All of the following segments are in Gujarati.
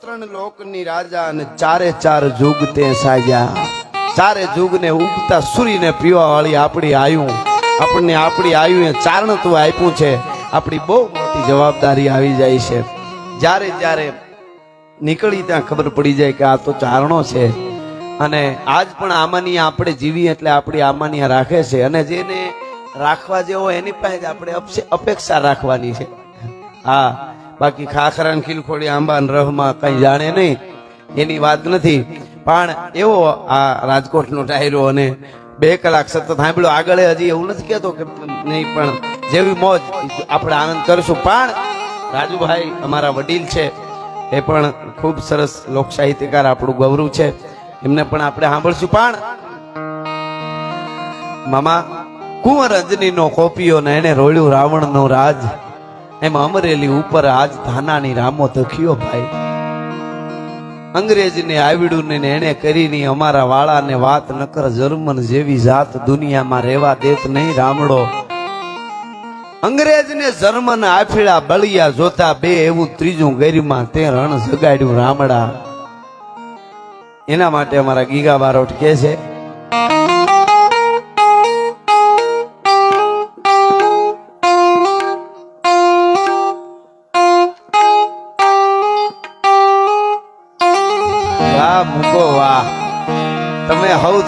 ત્રણ લોકની રાજા અને ચારે ચાર જુગ તે સાજ્યા ચારે જુગને ઉગતા સૂર્યને પીવા વાળી આપણી આયુ. આપણને આપણી આયુએ ચારણ તું આપ્યું છે. આપણી બહુ મોટી જવાબદારી આવી જાય છે. જ્યારે જ્યારે નીકળી ત્યાં ખબર પડી જાય કે આ તો ચારણો છે. અને આજ પણ આમાની આપણે જીવી એટલે આપણી આમાની રાખે છે. અને જેને રાખવા જેવો એની પાસે આપણે અપેક્ષા રાખવાની છે. હા બાકી ખાખરા ને ખીલખોડી આંબા ને રહમાં કઈ જાણે નહીં. એની વાત નથી. પણ એવો આ રાજકોટનો ટાયરો અને બે કલાક સતત સાંભળ્યો. આગળ હજી એવું નથી કહેતો કે નહીં, પણ જેવી મોજ આપણે આનંદ કરશું. પણ રાજુભાઈ અમારા વડીલ છે. એ પણ ખૂબ સરસ લોક સાહિત્યકાર, આપણું ગૌરવ છે. એમને પણ આપણે સાંભળશું. પણ મામા કુંવર અંજનીનો કોપીઓ ને એને રોળ્યું રાવણનો રાજ. એમ અમરેલી ઉપર આજ ધાનાની રામો તખ્યો ભાઈ. અંગ્રેજને આવડ્યું ને એને કરીને અમારા વાળાને વાત નકર જર્મન જેવી જાત દુનિયામાં રહેવા દેત નહીં રામડો. અંગ્રેજને જર્મન આફીડા બળિયા જોતા બે એવું ત્રીજું ગેરીમાં તે રણ જગાડ્યું રામડા. એના માટે અમારા ગીગા બારોટ કે છે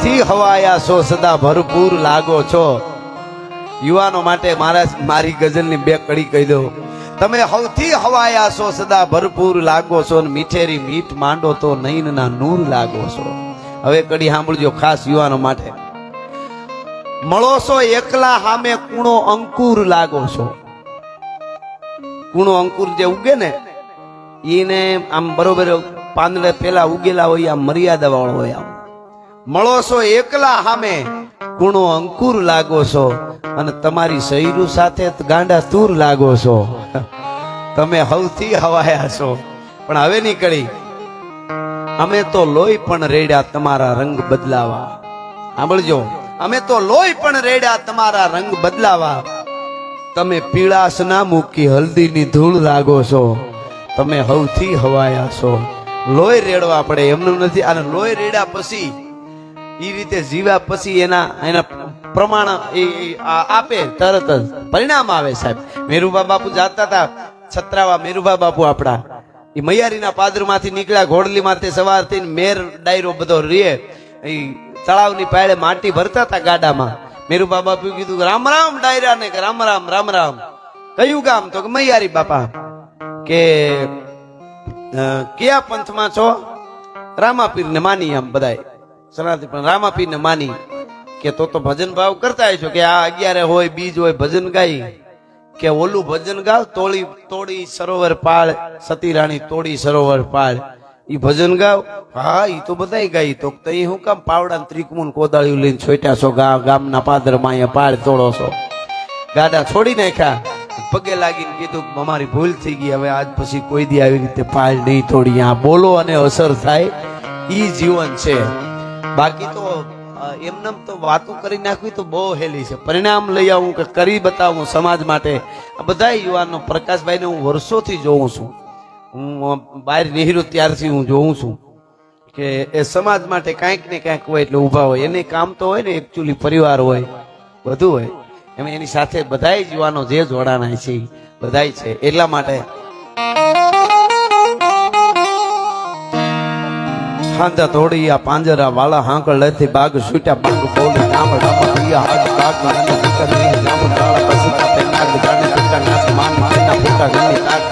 સૌથી હવાયા છો, સદા ભરપૂર લાગો છો. યુવાનો માટે મારા મારી ગઝલની બે કડી કહી દો તમે સૌથી હવાયા છો, સદા ભરપૂર લાગો છો ને મીઠેરી મીઠ માંડો તો નૈનના નૂર લાગો છો. હવે કડી સાંભળજો ખાસ યુવાનો માટે. મળો છો એકલા સામે કૂણો અંકુર લાગો છો. કૂણો અંકુર જે ઉગે ને એને આમ બરોબર પાંદડે પેલા ઉગેલા હોય, આમ મર્યાદા વાળો હોય આમ. મળો છો એકલા સામે. કુણો અંકુર લાગો છો અને તમારી શૈરુ સાથે ગાંડા તૂર લાગો છો. તમે હવથી હવાયા છો. પણ હવે નીકળી. અમે તો લોહી પણ રેડ્યા તમારા રંગ બદલાવા. સાંભળજો. અમે તો લોહી પણ રેડ્યા તમારા રંગ બદલાવા. તમે પીળાશ ના મૂકી હલ્દીની ધૂળ લાગો છો. તમે હવથી હવાયા છો. લોહી રેડવા પડે એમનું નથી. અને લોહી રેડ્યા પછી એ રીતે જીવ્યા પછી એના એના પ્રમાણ એ આપે, તરત જ પરિણામ આવે સાહેબ. મેરુબા બાપુ જાતા હતા, છત્રાવા મેરુબા બાપુ આપણા. એ મૈયારીના પાદરમાંથી નીકળ્યા ઘોડલી માથે સવાર થઈને મેર ડાયરો બધો રે એ તળાવની પાળે માટી ભરતા હતા ગાડામાં. મેરુબા બાપુ કીધું, રામ રામ ડાયરા ને રામ રામ રામ રામ. કયું ગામ તો કે મૈયારી બાપા, કે કયા પંથમાં છો? રામાપીર ને માની આમ બધાય. સનાતન, પણ રામાપીને માની કે તો તો ભજન ભાવ કરતા છો કે આ અગિયારે હોય, બીજ હોય, ભજન ગાઈ કે ઓલું ભજન ગાવ તોડી તોડી સરોવર પાળ, સતી રાણી તોડી સરોવર પાળ. ઈ ભજન ગાવ, હા, ઈ તો બધાય ગાઈ તો તઈ હું કામ પાવડા ત્રિકમુન કોદાળિયું લઈને છોટ્યા છો, ગા, ગામના પાદરમાં અહીંયા પાળ તોડો છો. ગાડા છોડી નાખ્યા. પગે લાગીને કીધું અમારી ભૂલ થઈ ગઈ, હવે આજ પછી કોઈ દી આવી રીતે પાળ નહીં તોડી આ બોલો અને અસર થાય. ઈ જીવન છે. બાકી તો એમનેમ તો વાતો કરી નાખવી તો બહુ હેલી છે. પરિણામ લઈ આવું કે કરી બતાવું સમાજ માટે? આ બધા યુવાનો, પ્રકાશભાઈને હું વર્ષોથી જોઉં છું. હું બહાર નીહરું ત્યારથી હું જોઉં છું કે એ સમાજ માટે કાંઈક ને કાંઈક હોય એટલે ઊભા હોય. એને કામ તો હોય ને એકચ્યુઅલી પરિવાર હોય, બધું હોય. એમ એની સાથે બધાય જ યુવાનો જે જોડાણા છે, બધાય છે. એટલા માટે ખાંધા તોડી આ પાંજરા વાળા હાંકળ લેથી બાગ છૂટ્યા, બાગ બોલી નામ રામ પિયા હાથ બાગ નાને દીકર નહીં નામ તાળા પસુતા તે નાગ જાને પિતા નાચ માન માના ફૂટા ગની તાક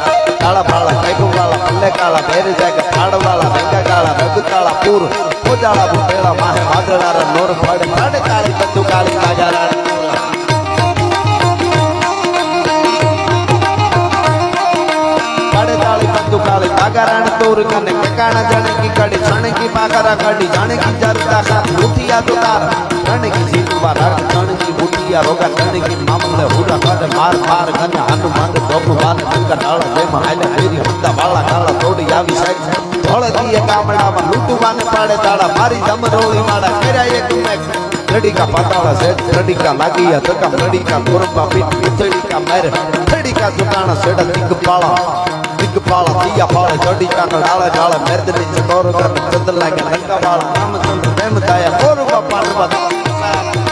તાળા પાળા કૈકુ વાળા, પલ્લે કાળા બેરી જાગે પાડ વાળા રંગા કાળા રઘુ તાળા પૂર પોજાળા ભૂપેળા માહે વાદળારા નોર પાડે પાડે કાળી બંદુ કાળી બાજારા તોર કને કકાણા જાણે કી કાળી છાણે કી બાગારા કાઢી જાણે કી જરતા ખા ઉઠિયા તો તાર જાણે કી જીતુવા રાગ જાણે કી ઉઠિયા રોગા જાણે કી મામલે હુડા કાઢે માર માર ગન હનુમાન માંગે બાપુ ગંગા ડાળા દેમાં હાલે ફેરી હુતા વાળા કાળા તોડી આવી સાઈ ધોળે દીએ ગામડામાં લૂંટવાને પાડે તાળા, મારી ધમરોળી માળા કર્યા એક મેક. લડીકા પાતાળા સેટ લડીકા લાગીયા તકમ લડીકા કોરંબા પીઠ પીથડીકા મેર લડીકા સુટાણા સેડા દીક પાળા સિંગ પાળ પિયા પાળ ચડી કાકા ડાળે ડાળે મેદની ચકોર કર ચંદ લાગે લંકા પાળ રામચંદ્ર પ્રેમ દાયા કોરવા પાડવા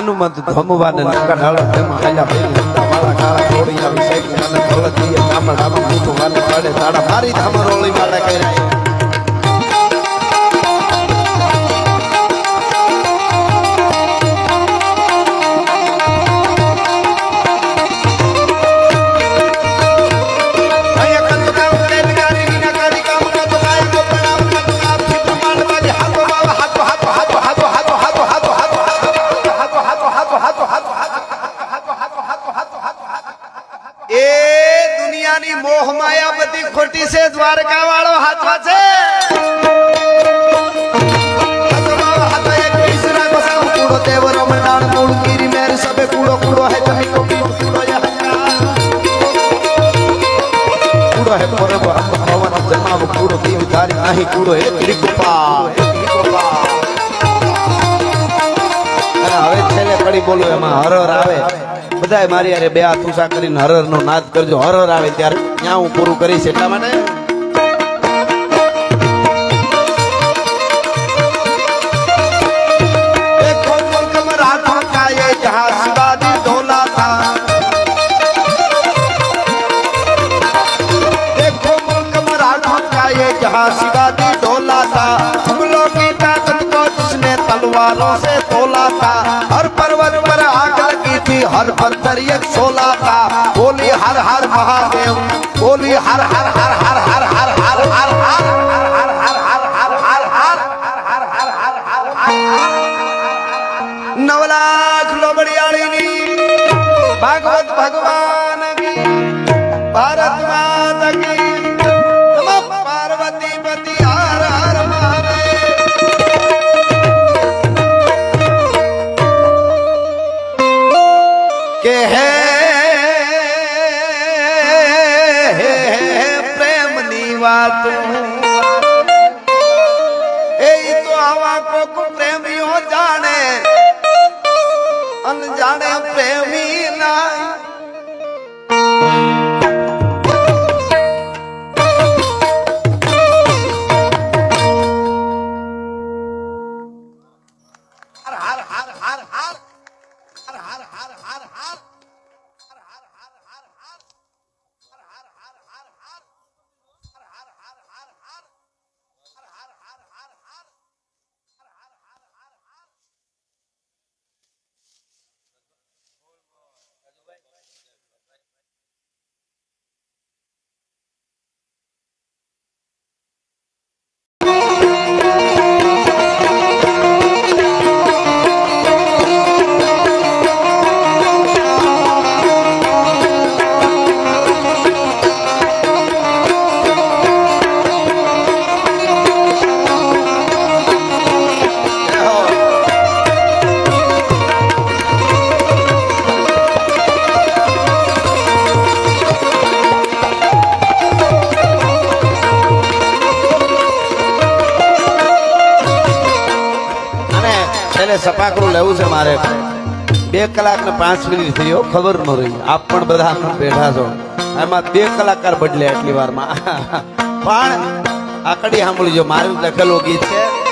હનુમત ભમવાન કાળા એ દુનિયાની મોહ માયા બધી ખોટી છે દ્વારકા વાળો હાથમાં છે દેવ રમણાણ મૂળ ગીરી મેર સબે કૂડો હે તમે કોપી કૂડો યા કૂડો હે પરબ ભવન જમાવ, કૂડો કડી બોલો, એમાં હરર આવે. બધાય મારી હારે બે હાથ ઊંચા કરીને હરર નો નાદ કરજો. હરર આવે ત્યારે ત્યાં હું પૂરું કરીશ. એટલા માટે हर पत्थर एक सोला था बोली हर हर महादेव बोली हर हर हर हर हर જાણે પ્રેમ સપાકરું લેવું છે મારે. બે કલાક ને પાંચ મિનિટ થઈ ખબર ન રહી. આપ પણ બધા બેઠા છો. એમાં બે કલાકાર બદલે આટલી વારમાં. પણ આકડી સાંભળજો, મારું લખેલું ગીત છે.